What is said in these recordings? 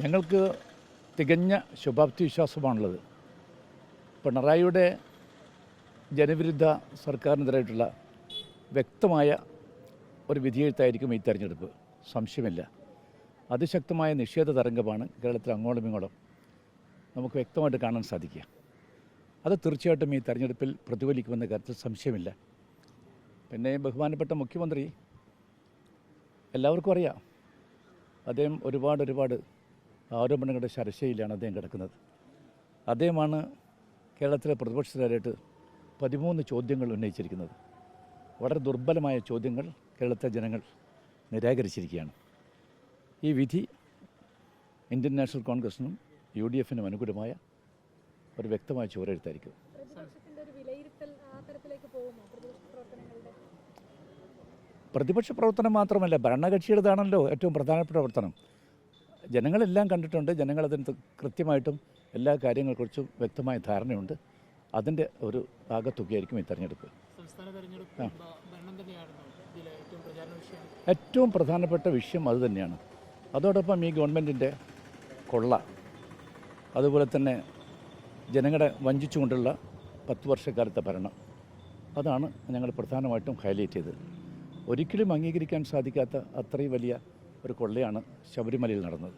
ഞങ്ങൾക്ക് തികഞ്ഞ ശുഭാപ്തി വിശ്വാസമാണുള്ളത് പിണറായിയുടെ ജനവിരുദ്ധ സർക്കാരിനെതിരായിട്ടുള്ള വ്യക്തമായ ഒരു വിധിയെഴുത്തായിരിക്കും ഈ തെരഞ്ഞെടുപ്പ്. സംശയമില്ല. അതിശക്തമായ നിഷേധ തരംഗമാണ് കേരളത്തിൽ അങ്ങോളം ഇങ്ങോളം നമുക്ക് വ്യക്തമായിട്ട് കാണാൻ സാധിക്കുക. അത് തീർച്ചയായിട്ടും ഈ തെരഞ്ഞെടുപ്പിൽ പ്രതിഫലിക്കുമെന്ന കാര്യത്തിൽ സംശയമില്ല. പിന്നെ ബഹുമാനപ്പെട്ട മുഖ്യമന്ത്രി എല്ലാവർക്കും അറിയാം. അദ്ദേഹം ഒരുപാട് ഒരുപാട് ആരോപണങ്ങളുടെ ശരശയിലാണ് അദ്ദേഹം കിടക്കുന്നത്. അദ്ദേഹമാണ് കേരളത്തിലെ പ്രതിപക്ഷത്തിനായിട്ട് പതിമൂന്ന് ചോദ്യങ്ങൾ ഉന്നയിച്ചിരിക്കുന്നത്. വളരെ ദുർബലമായ ചോദ്യങ്ങൾ കേരളത്തിലെ ജനങ്ങൾ നിരാകരിച്ചിരിക്കുകയാണ്. ഈ വിധി ഇന്ത്യൻ നാഷണൽ കോൺഗ്രസിനും യു ഡി എഫിനും അനുകൂലമായ ഒരു വ്യക്തമായ ചുവരെഴുത്തായിരിക്കും പ്രതിപക്ഷ പ്രവർത്തനം മാത്രമല്ല ഭരണകക്ഷിയുടേതാണല്ലോ ഏറ്റവും പ്രധാനപ്പെട്ട പ്രവർത്തനം. ജനങ്ങളെല്ലാം കണ്ടിട്ടുണ്ട്. ജനങ്ങളതിന് കൃത്യമായിട്ടും എല്ലാ കാര്യങ്ങളെക്കുറിച്ചും വ്യക്തമായ ധാരണയുണ്ട്. അതിന്റെ ഒരു ആകത്തുകയായിരിക്കും ഈ തെരഞ്ഞെടുപ്പ്. ഏറ്റവും പ്രധാനപ്പെട്ട വിഷയം അത് തന്നെയാണ്. വിഷയം അതുതന്നെയാണ് അതോടൊപ്പം ഈ ഗവൺമെന്റിന്റെ കൊള്ള അതുപോലെ തന്നെ ജനങ്ങളെ വഞ്ചിച്ചുകൊണ്ടുള്ള പത്ത് വർഷക്കാലത്തെ ഭരണം അതാണ് ഞങ്ങൾ പ്രധാനമായിട്ടും ഹൈലൈറ്റ് ചെയ്തത്. ഒരിക്കലും അംഗീകരിക്കാൻ സാധിക്കാത്ത അത്രയും വലിയ ഒരു കൊള്ളയാണ് ശബരിമലയിൽ നടന്നത്.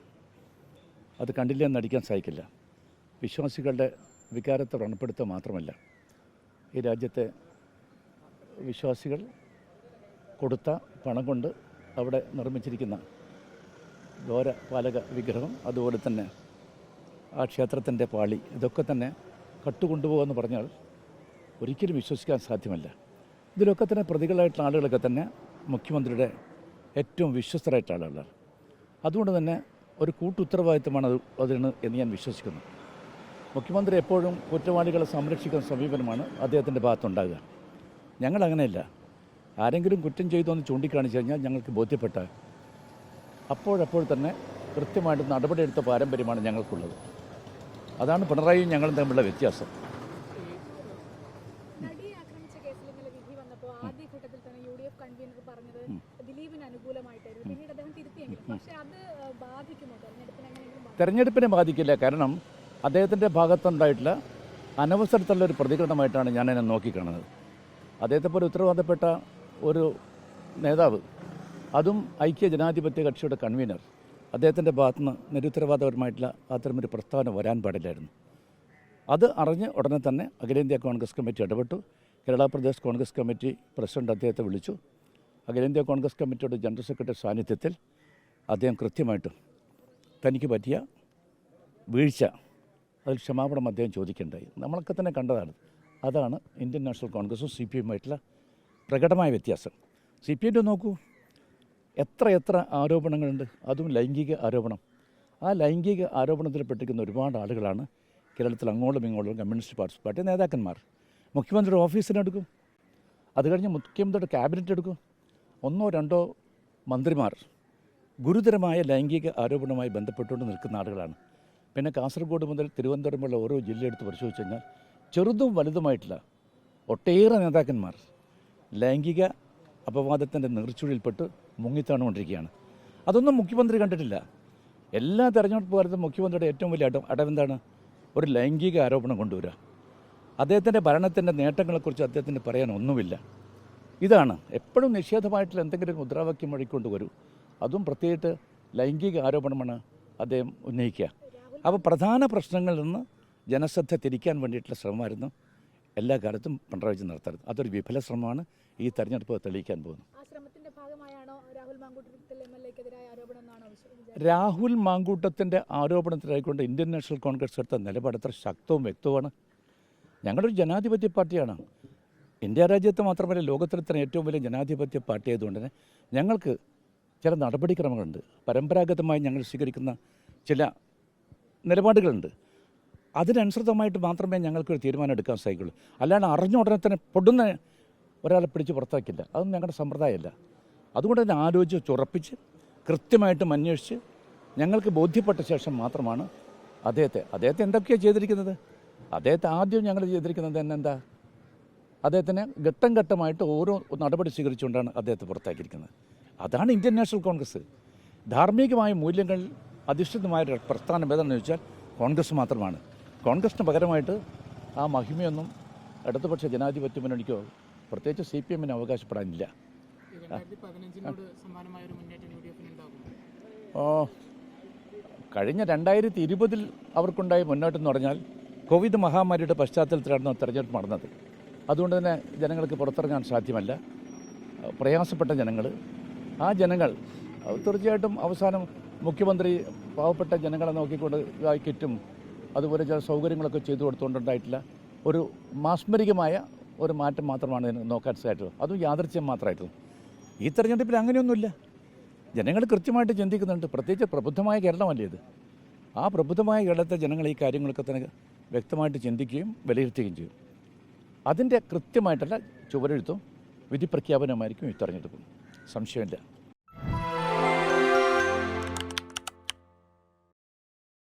അത് കണ്ടില്ല എന്ന് നടിക്കാൻ സാധിക്കില്ല. വിശ്വാസികളുടെ വികാരത്തെ വ്രണപ്പെടുത്തുക മാത്രമല്ല ഈ രാജ്യത്തെ വിശ്വാസികൾ കൊടുത്ത പണം കൊണ്ട് അവിടെ നിർമ്മിച്ചിരിക്കുന്ന ഘോര പാലക വിഗ്രഹം അതുപോലെ തന്നെ ആ ക്ഷേത്രത്തിന്റെ പാളി ഇതൊക്കെ തന്നെ കട്ടുകൊണ്ടുപോകുമെന്ന് പറഞ്ഞാൽ ഒരിക്കലും വിശ്വസിക്കാൻ സാധ്യമല്ല. ഇതിലൊക്കെ തന്നെ പ്രതികളായിട്ടുള്ള ആളുകളൊക്കെ തന്നെ മുഖ്യമന്ത്രിയുടെ ഏറ്റവും വിശ്വസ്തരായിട്ട് ആളുകളാണ് അതുകൊണ്ട് തന്നെ ഒരു കൂട്ടുത്തരവാദിത്തമാണ് അത് അതിന് എന്ന് ഞാൻ വിശ്വസിക്കുന്നു. മുഖ്യമന്ത്രി എപ്പോഴും കുറ്റവാളികളെ സംരക്ഷിക്കുന്ന സമീപനമാണ് അദ്ദേഹത്തിന്റെ ഭാഗത്തുണ്ടാകുക. ഞങ്ങളങ്ങനെയല്ല. ആരെങ്കിലും കുറ്റം ചെയ്തു എന്ന് ചൂണ്ടിക്കാണിച്ചു കഴിഞ്ഞാൽ ഞങ്ങൾക്ക് ബോധ്യപ്പെട്ട അപ്പോഴപ്പോൾ തന്നെ കൃത്യമായിട്ട് നടപടിയെടുത്ത പാരമ്പര്യമാണ് ഞങ്ങൾക്കുള്ളത്. അതാണ് പിണറായിയും ഞങ്ങളും തമ്മിലുള്ള വ്യത്യാസം നടിയെ ആക്രമിച്ച കേസിൽ ഇന്നലെ വിധി വന്നപ്പോൾ ആദ്യ ഘട്ടത്തിൽ തന്നെ യു ഡി എഫ് കൺവീനർ പറഞ്ഞത് ദിലീപിന് അനുകൂലമായിട്ടായിരുന്നു പിന്നീട് അദ്ദേഹം തിരുത്തിയെങ്കിലും. പക്ഷേ അത് ബാധിക്കുമോ? തെരഞ്ഞെടുപ്പിന് എങ്ങനെയെങ്കിലും തെരഞ്ഞെടുപ്പിനെ ബാധിക്കില്ല. കാരണം അദ്ദേഹത്തിന്റെ ഭാഗത്തുണ്ടായിട്ടുള്ള അനവസരത്തുള്ള ഒരു പ്രതികരണമായിട്ടാണ് ഞാൻ അതിനെ നോക്കിക്കാണുന്നത്. അദ്ദേഹത്തെ പോലെ ഉത്തരവാദപ്പെട്ട ഒരു നേതാവ് അതും ഐക്യ ജനാധിപത്യ കക്ഷിയുടെ കൺവീനർ അദ്ദേഹത്തിന്റെ ഭാഗത്തുനിന്ന് നിരുത്തരവാദപരമായിട്ടുള്ള അത്തരമൊരു പ്രസ്താവന വരാൻ പാടില്ലായിരുന്നു. അത് അറിഞ്ഞ് ഉടനെ തന്നെ അഖിലേന്ത്യാ കോൺഗ്രസ് കമ്മിറ്റി ഇടപെട്ടു. Kerala Pradesh Congress committee president അദ്ദേഹത്തെ വിളിച്ചു. അഖിലേന്ത്യാ കോൺഗ്രസ് കമ്മിറ്റിയുടെ ജനറൽ സെക്രട്ടറി സാന്നിധ്യത്തിൽ അദ്ദേഹം കൃത്യമായിട്ട് തനിക്ക് പറ്റിയ വീഴ്ച അതിൽ ക്ഷമാപണം അദ്ദേഹം ചോദിക്കേണ്ടായി. നമ്മളൊക്കെ തന്നെ കണ്ടതാണ്. അതാണ് ഇന്ത്യൻ നാഷണൽ കോൺഗ്രസും സി പി എമ്മുമായിട്ടുള്ള പ്രകടമായ വ്യത്യാസം. സി പി എമ്മിന്റെ നോക്കൂ എത്ര എത്ര ആരോപണങ്ങളുണ്ട്. അതും ലൈംഗിക ആരോപണം. ആ ലൈംഗിക ആരോപണത്തിൽ പെട്ടിരിക്കുന്ന ഒരുപാട് ആളുകളാണ് കേരളത്തിൽ അങ്ങോട്ടും ഇങ്ങോട്ടും കമ്മ്യൂണിസ്റ്റ് പാർട്ടി പാർട്ടി നേതാക്കന്മാർ. മുഖ്യമന്ത്രിയുടെ ഓഫീസിനെടുക്കും അത് കഴിഞ്ഞ് മുഖ്യമന്ത്രിയുടെ ക്യാബിനറ്റ് എടുക്കും. ഒന്നോ രണ്ടോ മന്ത്രിമാർ ഗുരുതരമായ ലൈംഗിക ആരോപണവുമായി ബന്ധപ്പെട്ടുകൊണ്ട് നിൽക്കുന്ന ആളുകളാണ്. പിന്നെ കാസർഗോഡ് മുതൽ തിരുവനന്തപുരം തിരുവനന്തപുരമുള്ള ഓരോ ജില്ലയെടുത്ത് പരിശോധിച്ച് കഴിഞ്ഞാൽ ചെറുതും വലുതുമായിട്ടുള്ള ഒട്ടേറെ നേതാക്കന്മാർ ലൈംഗിക അപവാദത്തിന്റെ നീർച്ചുഴിയിൽപ്പെട്ട് മുങ്ങിത്താണുകൊണ്ടിരിക്കുകയാണ്. അതൊന്നും മുഖ്യമന്ത്രി കണ്ടിട്ടില്ല. എല്ലാ തെരഞ്ഞെടുപ്പ് കാലത്തും മുഖ്യമന്ത്രിയുടെ ഏറ്റവും വലിയ അടം അടവെന്താണ്? ഒരു ലൈംഗിക ആരോപണം കൊണ്ടുവരിക. അദ്ദേഹത്തിന്റെ ഭരണത്തിന്റെ നേട്ടങ്ങളെക്കുറിച്ച് അദ്ദേഹത്തിന് പറയാൻ ഒന്നുമില്ല ഇതാണ്. എപ്പോഴും നിഷേധമായിട്ടുള്ള എന്തെങ്കിലും മുദ്രാവാക്യം വഴിക്കൊണ്ട് വരൂ. അതും പ്രത്യേകിച്ച് ലൈംഗിക ആരോപണമാണ് അദ്ദേഹം ഉന്നയിക്കുക. അപ്പോൾ പ്രധാന പ്രശ്നങ്ങളിൽ നിന്ന് ജനശ്രദ്ധ തിരിക്കാൻ വേണ്ടിയിട്ടുള്ള ശ്രമമായിരുന്നു. എല്ലാ കാലത്തും പിണറായി വിജയൻ നടത്തരുത് അതൊരു വിഫല ശ്രമമാണ്. ഈ തെരഞ്ഞെടുപ്പ് തെളിയിക്കാൻ പോകുന്നത് രാഹുൽ മാങ്കൂട്ടത്തിന്റെ ആരോപണത്തിലായിക്കൊണ്ട് ഇന്ത്യൻ നാഷണൽ കോൺഗ്രസ് എടുത്ത നിലപാട് അത്ര ശക്തവും വ്യക്തവുമാണ്. ഞങ്ങളൊരു ജനാധിപത്യ പാർട്ടിയാണ്. ഇന്ത്യ രാജ്യത്ത് മാത്രമല്ല ലോകത്തിൽ തന്നെ ഏറ്റവും വലിയ ജനാധിപത്യ പാർട്ടി ആയതുകൊണ്ട് തന്നെ ഞങ്ങൾക്ക് ചില നടപടിക്രമങ്ങളുണ്ട്. പരമ്പരാഗതമായി ഞങ്ങൾ സ്വീകരിക്കുന്ന ചില നിലപാടുകളുണ്ട്. അതിനനുസൃതമായിട്ട് മാത്രമേ ഞങ്ങൾക്കൊരു തീരുമാനം എടുക്കാൻ സാധിക്കുള്ളൂ. അല്ലാണ്ട് അറിഞ്ഞ ഉടനെ തന്നെ പൊടുന്ന ഒരാളെ പിടിച്ച് പുറത്താക്കില്ല. അതൊന്നും ഞങ്ങളുടെ സമ്പ്രദായമല്ല. അതുകൊണ്ട് തന്നെ ആലോചിച്ച് ഉറപ്പിച്ച് കൃത്യമായിട്ടും അന്വേഷിച്ച് ഞങ്ങൾക്ക് ബോധ്യപ്പെട്ട ശേഷം മാത്രമാണ് അദ്ദേഹത്തെ അദ്ദേഹത്തെ എന്തൊക്കെയാണ് ചെയ്തിരിക്കുന്നത്? അദ്ദേഹത്തെ ആദ്യം ഞങ്ങൾ ചെയ്തിരിക്കുന്നത് തന്നെ എന്താ? അദ്ദേഹത്തിന് ഘട്ടം ഘട്ടമായിട്ട് ഓരോ നടപടി സ്വീകരിച്ചുകൊണ്ടാണ് അദ്ദേഹത്തെ പുറത്താക്കിയിരിക്കുന്നത്. അതാണ് ഇന്ത്യൻ നാഷണൽ കോൺഗ്രസ്. ധാർമ്മികമായ മൂല്യങ്ങൾ അധിഷ്ഠിതമായ പ്രസ്ഥാനം ഏതാണെന്ന് ചോദിച്ചാൽ കോൺഗ്രസ് മാത്രമാണ്. കോൺഗ്രസിന് പകരമായിട്ട് ആ മഹിമയൊന്നും ഇടതുപക്ഷ ജനാധിപത്യ മുന്നണിക്കോ പ്രത്യേകിച്ച് സി പി എമ്മിന് അവകാശപ്പെടാനില്ല മുന്നേറ്റം കഴിഞ്ഞ രണ്ടായിരത്തി ഇരുപതിൽ അവർക്കുണ്ടായ മുന്നോട്ടം എന്ന് പറഞ്ഞാൽ കോവിഡ് മഹാമാരിയുടെ പശ്ചാത്തലത്തിലാണ് തെരഞ്ഞെടുപ്പ് നടന്നത്. അതുകൊണ്ട് തന്നെ ജനങ്ങൾക്ക് പുറത്തിറങ്ങാൻ സാധ്യമല്ല. പ്രയാസപ്പെട്ട ജനങ്ങൾ ആ ജനങ്ങൾ തീർച്ചയായിട്ടും അവസാനം മുഖ്യമന്ത്രി പാവപ്പെട്ട ജനങ്ങളെ നോക്കിക്കൊണ്ട് കിറ്റും അതുപോലെ ചില സൗകര്യങ്ങളൊക്കെ ചെയ്തു കൊടുത്തുകൊണ്ടുണ്ടായിട്ടില്ല. ഒരു മാസ്മരികമായ ഒരു മാറ്റം മാത്രമാണ് നോക്കാൻ സാധിച്ചത്. അതും യാദർച്ഛ്യം മാത്രമായിട്ടും ഈ തെരഞ്ഞെടുപ്പിൽ അങ്ങനെയൊന്നുമില്ല. ജനങ്ങൾ കൃത്യമായിട്ട് ചിന്തിക്കുന്നുണ്ട്. പ്രത്യേകിച്ച് പ്രബുദ്ധമായ കേരളമല്ലേ ഇത്. ആ പ്രബുദ്ധമായ കേരളത്തെ ജനങ്ങൾ ഈ കാര്യങ്ങളൊക്കെ തന്നെ വ്യക്തമായിട്ട് ചിന്തിക്കുകയും വിലയിരുത്തുകയും ചെയ്യും. അതിന്റെ കൃത്യമായിട്ടുള്ള ചുവരെഴുത്തും വിധിപ്രഖ്യാപനമായിരിക്കും ഈ തെരഞ്ഞെടുപ്പ്. സംശയമില്ല.